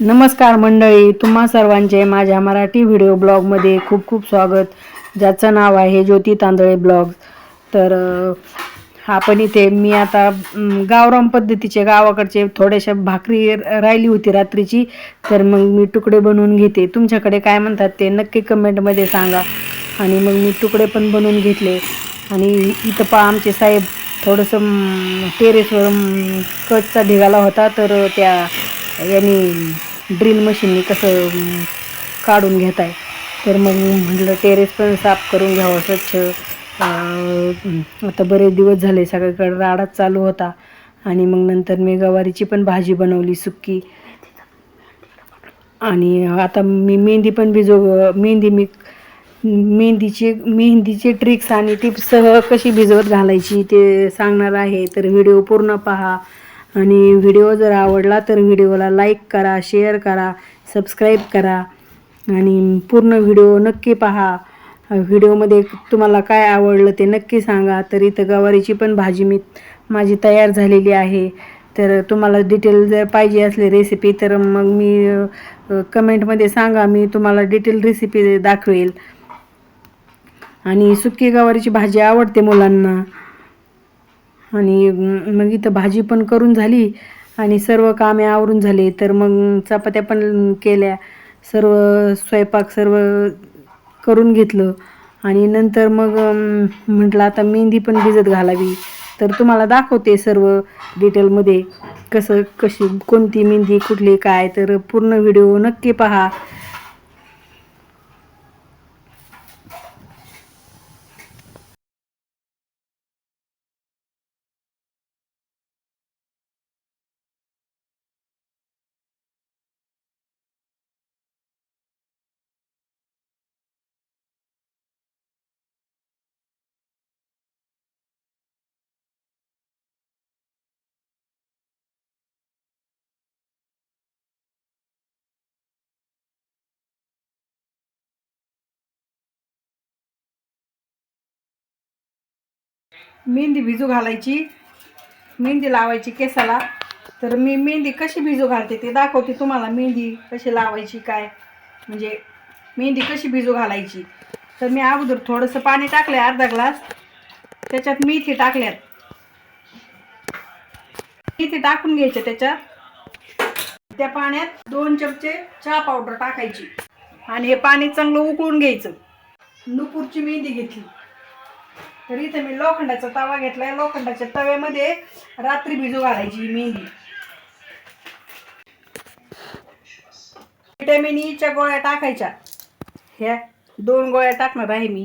नमस्कार मंडळी तुम्हा सर्वांचे माझ्या मराठी व्हिडिओ ब्लॉगमध्ये खूप खूप स्वागत. ज्याचं नाव आहे ज्योती तांदळे ब्लॉग तर आपण इथे मी आता गावराम पद्धतीचे गावाकडचे थोड्याशा भाकरी राहिली होती रात्रीची. तर मग मी तुकडे बनवून घेते. तुमच्याकडे काय म्हणतात ते नक्की कमेंटमध्ये सांगा. आणि मग मी तुकडे पण बनवून घेतले. आणि इथं पा आमचे साहेब थोडंसं टेरेसवर कचचा ढिगाला होता. तर त्या यांनी ड्रिल मशीनने कसं काढून घेत आहे तर मग म्हटलं टेरेस पण साफ करून घ्यावं स्वच्छ. आता बरेच दिवस झाले सगळीकडे राडाच चालू होता. आणि मग नंतर मी गवारीची पण भाजी बनवली सुक्की. आणि आता मी मेहंदी पण भिजव मेहंदी मी मेहंदीचे मेहंदीचे ट्रिक्स आणि टिप्ससह कशी भिजवत घालायची ते सांगणार आहे. तर व्हिडिओ पूर्ण पहा. आणि व्हिडिओ जर आवडला तर व्हिडिओला लाईक करा शेअर करा सबस्क्राईब करा आणि पूर्ण व्हिडिओ नक्की पहा. व्हिडिओमध्ये तुम्हाला काय आवडलं ते नक्की सांगा. तर इथं गवारीची पण भाजी मी माझी तयार झालेली आहे. तर तुम्हाला डिटेल जर पाहिजे असले रेसिपी तर मग मी कमेंटमध्ये सांगा. मी तुम्हाला डिटेल रेसिपी दाखवेल. आणि सुकी गवारीची भाजी आवडते मुलांना. आणि मग इथं भाजी पण करून झाली आणि सर्व कामे आवरून झाले. तर मग चपात्या पण केल्या सर्व स्वयंपाक सर्व करून घेतलं. आणि नंतर मग म्हटलं आता मेहंदी पण भिजत घालावी. तर तुम्हाला दाखवते सर्व डिटेलमध्ये कसं कशी कोणती मेहंदी कुठली काय. तर पूर्ण व्हिडिओ नक्की पहा. मेहंदी भिजू घालायची. मेहंदी लावायची केसाला. तर मी मेहंदी कशी भिजू घालते ते दाखवते तुम्हाला मेहंदी कशी लावायची काय. म्हणजे मेहंदी कशी भिजू घालायची. तर मी अगोदर थोडंसं पाणी टाकलंय अर्धा ग्लास. त्याच्यात मेथी टाकल्यात. मेथी टाकून घ्यायच्या त्याच्यात. त्या पाण्यात दोन चमचे चहा पावडर टाकायची. आणि हे पाणी चांगलं उकळून घ्यायचं. नुपूरची मेहंदी घेतली. तर इथे मी लोखंडाचा तवा घेतलाय. लोखंडाच्या तव्यामध्ये रात्री भिजू घालायची ही मेहंदी. विटॅमिन ईच्या e गोळ्या टाकायच्या. ह्या दोन गोळ्या टाकणार आहे मी.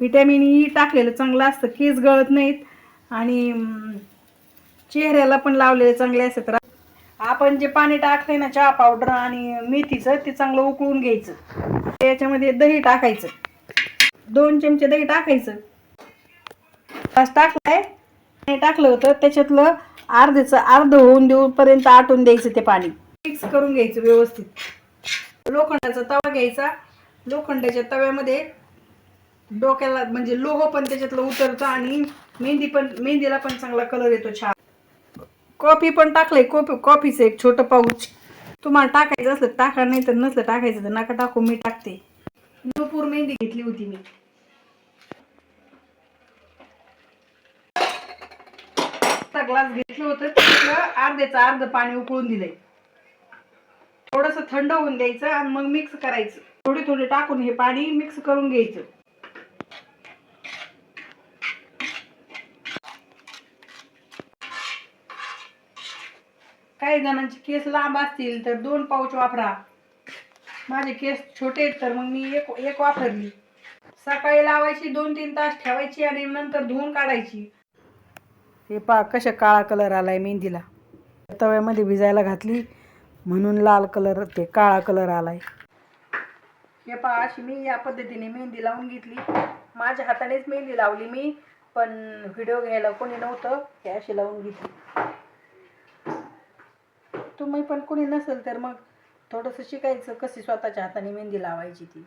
व्हिटॅमिन ई e टाकलेलं चांगलं असतं. केस गळत नाहीत आणि चेहऱ्याला पण लावलेले चांगले असतात. आपण जे पाणी टाकलंय ना चहा पावडर आणि मेथीचं ते चांगलं उकळून घ्यायचं. त्याच्यामध्ये दही टाकायचं. दोन चमचे दही टाकायचं. बस टाकलाय. नाही टाकलं होतं. त्याच्यातलं अर्ध्याचं अर्ध होऊन देऊपर्यंत आटून द्यायचं ते पाणी. मिक्स करून घ्यायचं व्यवस्थित. लोखंडाचा तवा घ्यायचा. लोखंडाच्या तव्यामध्ये डोक्याला म्हणजे लोह पण त्याच्यातलं उतरतं आणि मेहंदी पण मेहंदीला पण चांगला कलर येतो छान. कॉफी पण टाकलंय. कॉफी कॉफीचं एक छोटं पाऊच तुम्हाला टाकायचं असलं टाका नाही तर नसलं टाकायचं तर नका टाकू मी टाकते. नूपूर मेहंदी घेतली होती मी. ग्लास घेतलं होतं अर्ध्याचं अर्ध पाणी उकळून दिलंय. थोडस थंड होऊन द्यायचं आणि मग मिक्स करायचं. थोडी थोडी टाकून हे पाणी मिक्स करून घ्यायचं. काही जणांचे केस लांब असतील तर दोन पाऊच वापरा. माझे केस छोटे आहेत तर मग मी एक एक वापरली. सकाळी लावायची दोन तीन तास ठेवायची आणि नंतर धुवून काढायची. हे पा कशा काळा कलर आलाय मेहंदीला. तव्यामध्ये भिजायला घातली म्हणून लाल कलर ते काळा कलर आलाय. हे पहा अशी मी या पद्धतीने मेहंदी लावून घेतली. माझ्या हातानेच मेहंदी लावली मी पण व्हिडिओ घ्यायला कोणी नव्हतं हे अशी लावून घेतली. तुम्ही पण कोणी नसेल तर मग थोडंसं शिकायचं कशी स्वतःच्या हाताने मेहंदी लावायची ती.